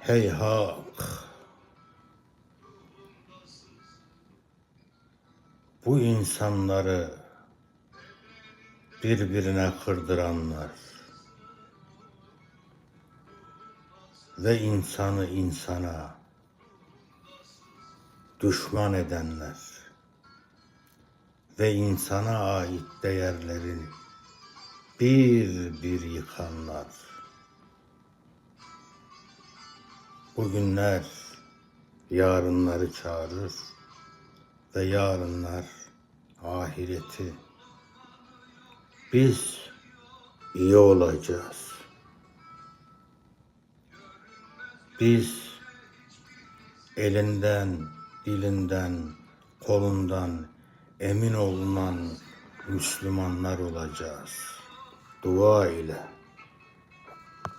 Heyhak. Bu insanları birbirine kırdıranlar ve insanı insana düşman edenler ve insana ait değerleri bir bir yıkanlar. Bugünler yarınları çağırır ve yarınlar ahireti. Biz iyi olacağız. Biz elinden, dilinden, kolundan emin olunan Müslümanlar olacağız. Dua ile.